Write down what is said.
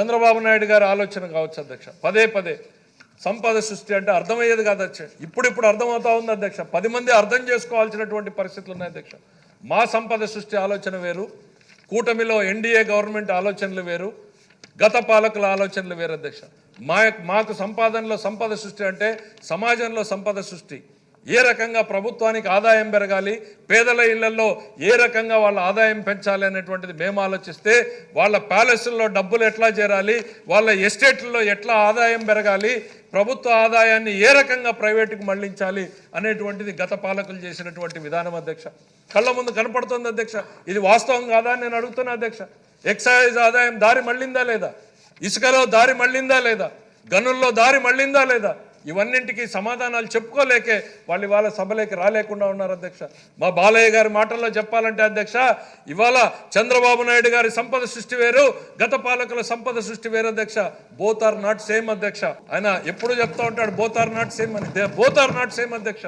చంద్రబాబు నాయుడు గారి ఆలోచన కావచ్చు అధ్యక్ష. పదే పదే. సంపద సృష్టి అంటే అర్థమయ్యేది కాదు అధ్యక్ష. ఇప్పుడిప్పుడు అర్థమవుతా ఉంది అధ్యక్ష. పది మంది అర్థం చేసుకోవాల్సినటువంటి పరిస్థితులు ఉన్నాయి అధ్యక్ష. మా సంపద సృష్టి ఆలోచన వేరు. కూటమిలో ఎన్డీఏ గవర్నమెంట్ ఆలోచనలు వేరు. గత పాలకుల ఆలోచనలు వేరు అధ్యక్ష. మా మాకు సంపాదనలో సంపద సృష్టి అంటే సమాజంలో సంపద సృష్టి. ఏ రకంగా ప్రభుత్వానికి ఆదాయం పెరగాలి పేదల ఇళ్ళలో ఏ రకంగా వాళ్ళ ఆదాయం పెంచాలి అనేటువంటిది మేము ఆలోచిస్తే వాళ్ళ ప్యాలెస్ల్లో డబ్బులు ఎట్లా చేరాలి వాళ్ళ ఎస్టేట్లలో ఎట్లా ఆదాయం పెరగాలి ప్రభుత్వ ఆదాయాన్ని ఏ రకంగా ప్రైవేటుకు మళ్ళించాలి అనేటువంటిది గత పాలకులు చేసినటువంటి విధానం అధ్యక్ష. కళ్ళ ముందు కనపడుతుంది అధ్యక్ష. ఇది వాస్తవం కాదా నేను అడుగుతున్నా అధ్యక్ష. ఎక్సైజ్ ఆదాయం దారి మళ్ళిందా లేదా? ఇసుకలో దారి మళ్ళిందా లేదా? గనుల్లో దారి మళ్ళిందా లేదా? ఇవన్నింటికి సమాధానాలు చెప్పుకోలేకే వాళ్ళు ఇవాళ సభలోకి రాలేకుండా ఉన్నారు అధ్యక్ష. మా బాలయ్య గారి మాటల్లో చెప్పాలంటే అధ్యక్ష ఇవాళ చంద్రబాబు నాయుడు గారి సంపద సృష్టి వేరు గత పాలకుల సంపద సృష్టి వేరు అధ్యక్ష. బోత్ ఆర్ నాట్ సేమ్ అధ్యక్ష. ఆయన ఎప్పుడు చెప్తా ఉంటాడు బోత్ ఆర్ నాట్ సేమ్ అని. బోత్ ఆర్ నాట్ సేమ్ అధ్యక్ష.